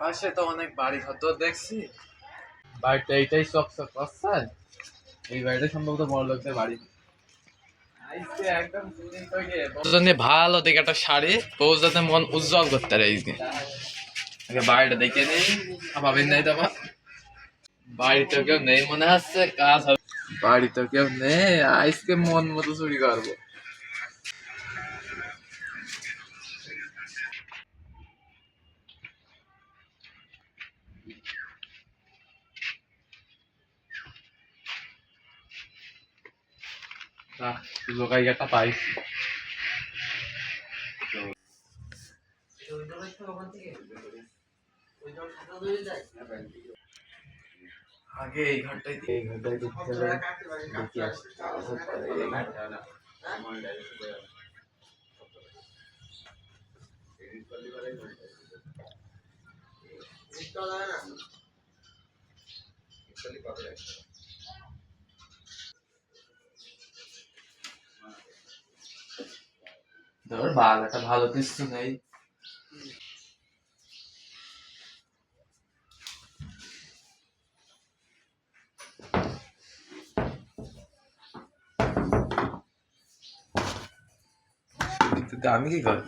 পাশে তো অনেক বাড়ি ঘর তো দেখছি। বাড়িটা এইটাই চক চক করছে। এই বাড়িটা সম্ভবত বড় লোকদের বাড়ি। ভালো দেখে একটা শাড়ি বউ যাতে মন উজ্জ্বল করতে পারে আগে বাড়িটা দেখে নেই ভাবেন নাই তো আমার বাড়িতে কেউ নেই মনে হচ্ছে কাজ হবে। বাড়িতে কেউ নেই আজকে মন মতো চুরি করব। একটা পাইছি আগে এই ঘরটাই এই ঘরটাই দেখতে দেখি আসছি এই ঘরটা না। ধর বাল একটা ভালো কিছু নেই। আমি কি করি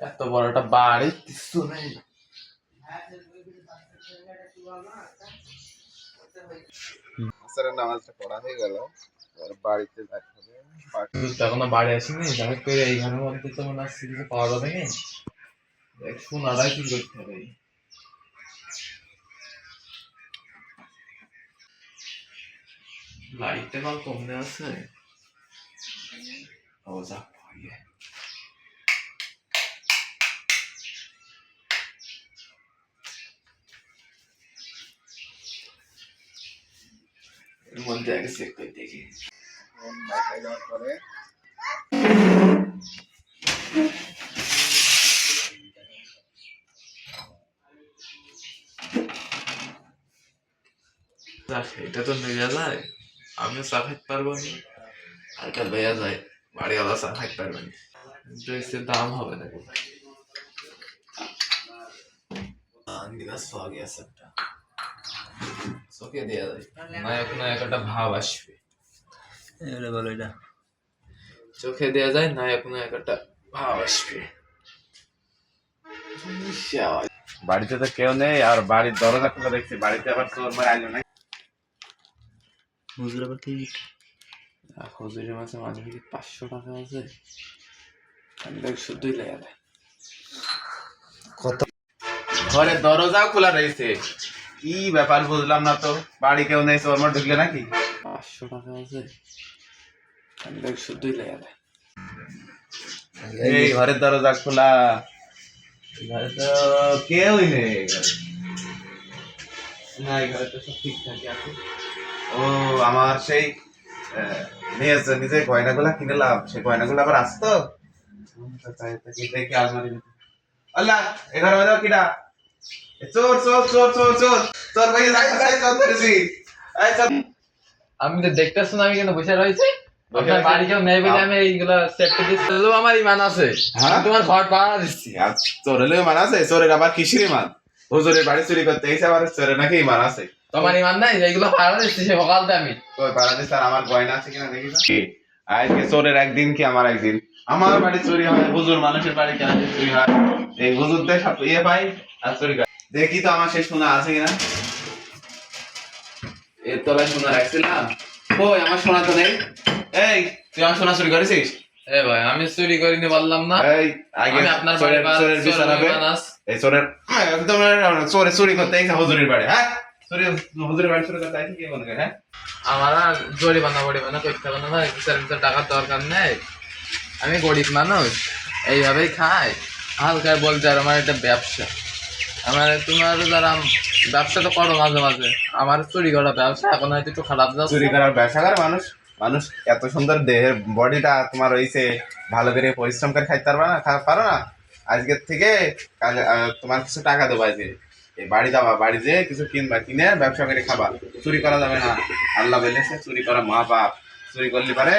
এত বড় একটা বাড়ি কিছু নেই। আসরের নামাজটা পড়া হয়ে গেল। বাড়িতে যাইতে হবে। বাড়ি- এখনও আসিনি যাই করে এই মধ্যে তো মনে হচ্ছে কিছু পাওয়া যাবে না। দেখ শোনাটাই কি করতে হবে। লাইটটা মাল কমনে আছে। ও যা মধ্যে আগে চেক করে দেখি। যাওয়ার পরে এটা তো নেওয়া যায়। আমিও চা খাইতে পারব না। আর এটা লইয়া যায় বাড়িওয়ালা চা খাইতে পারবে না। দাম হবে না আঙ্গিলাস পাওয়া গেছে একটা। চোখে দেওয়া যায় নায়ক নায়ক একটা ভাব আসবে। বলো এটা। চোখে দেওয়া যায় নায়ক নায়ক একটা ভাব আসবে। বাড়িতে তো কেউ নেই আর বাড়ির দরজা খুলে দেখছি বাড়িতে আবার চোর মারে আইলো নাই হুজুর আবার কি হুজুরের মাসে মাঝে মাঝে পাঁচশো টাকা আছে আমি দেখ শুধুই লেগে কত? ঘরের দরজাও খোলা রয়েছে। কি ব্যাপার বুঝলাম না তো? বাড়ি কেউ নেই চোর মার ঢুকলে নাকি? পাঁচশো টাকা আছে। শুধুই লেগে এই ঘরের দরজা খোলা। ঘরে তো কেউই নেই। না ঘরে তো সব ঠিকঠাকই আছে। ও আমার সেই গয়নাগুলা কিনলাম সেই গয়নাগুলো আবার আসতো? আলমারি আল্লাহ এখানে মধ্যে কিডা? এ চোর চোর চোর চোর চোর ভাই চোর আমি তো দেখতেছি না আমি কেন বসে রয়েছি। আপনার বাড়ি কেউ নেই বলে আমি এইগুলো সেফটি দিচ্ছি। আমার ইমান আছে। হ্যাঁ? তোমার ঘর পাড়া দিচ্ছি। চোর হলেও মান আছে? চোরের আবার কিসের মান হুজুরের বাড়ি চুরি করতে এসে আবার চোরের নাকি মান আছে? তোমার ইমান নাই? এইগুলো পাড়া দিচ্ছি সে সকালতে আমি। কই পাড়াতে স্যার আমার গয়না আছে কিনা দেখি আজকে চোরের একদিন কি আমার একদিন? আমার বাড়ি চুরি হয় হুজুর মানুষের বাড়ি কেন চুরি হয়? এই হুজুরদের সব ইয়ে পাই আর চুরি করে। দেখি তো আমার সে সোনা আছে কিনা। এর তলায় সোনা রাখছিলাম কই আমার সোনা তো নেই। এই তুই আমার সোনা চুরি করেছিস? এ ভাই আমি চুরি করিনি বললাম না। এই আগে আমি আপনার চোরের চোরের এই চোরের হ্যাঁ, একদম চোরে চুরি করতে হুজুরের বাড়ি হ্যাঁ? চুরি হুজুরের বাড়ি চুরি করতে কি মনে করে হ্যাঁ? আমার আর জরিমানা করতে হবে না ভাই। বিচার বিচার টাকার দরকার নেই। আমি গরিব মানুষ এইভাবেই খাই। হালকা বলতে আর আমার একটা ব্যবসা। আমার তোমার যারা ব্যবসা তো করো মাঝে মাঝে, আমার চুরি করা ব্যবসা এখন হয়তো একটু খারাপ যাচ্ছে। চুরি করার ব্যবসা করে মানুষ মানুষ এত সুন্দর দেহের বডিটা তোমার হইছে, ভালো করে পরিশ্রম করে খাইতে পারবা না পারো না। আজকের থেকে তোমার কিছু টাকা দেবো আজকে। এই বাড়ি যাবা, বাড়ি যেয়ে কিছু কিনবা, কিনে ব্যবসা করে খাবা। চুরি করা যাবে না। আল্লাহ বলেছে, চুরি করা মা বাপ। চুরি করলে পারে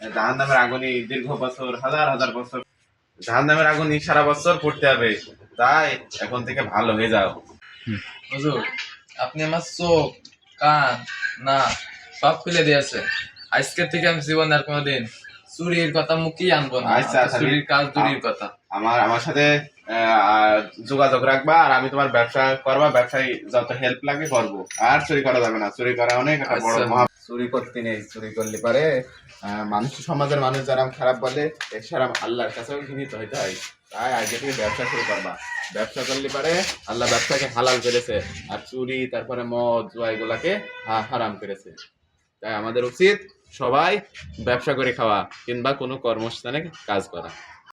জাহান নামের আগুনি দীর্ঘ বছর, হাজার হাজার বছর জাহান নামের আগুনি সারা বছর পড়তে হবে। তাই এখন থেকে ভালো হয়ে যাও। হুজুর আপনি আমার চোখ কান না সব খুলে দিয়েছে। আজকে থেকে আমি জীবন আর কোনোদিন চুরির কথা মুখেই আনব না। আচ্ছা, আচ্ছা, চুরির কাজ চুরির কথা। আমার আমার সাথে আহ, যোগাযোগ রাখবা আর আমি তোমার ব্যবসা করবা ব্যবসায় যত হেল্প লাগে করব। আর চুরি করা যাবে না। চুরি করা অনেক একটা বড় আচ্ছা। মহা চুরি করতে নেই, চুরি করলে পারে মানুষ সমাজের মানুষ যারা খারাপ বলে এছাড়া আল্লাহর কাছেও ঘৃণিত হইতে হয়। তাই আগে থেকে ব্যবসা শুরু করবা। ব্যবসা করলে পারে আল্লাহ ব্যবসাকে হালাল করেছে আর চুরি, তারপরে মদ, জুয়া এগুলাকে হারাম করেছে। তাই আমাদের উচিত সবাই ব্যবসা করে খাওয়া কিংবা কোনো কর্মস্থানে কাজ করা।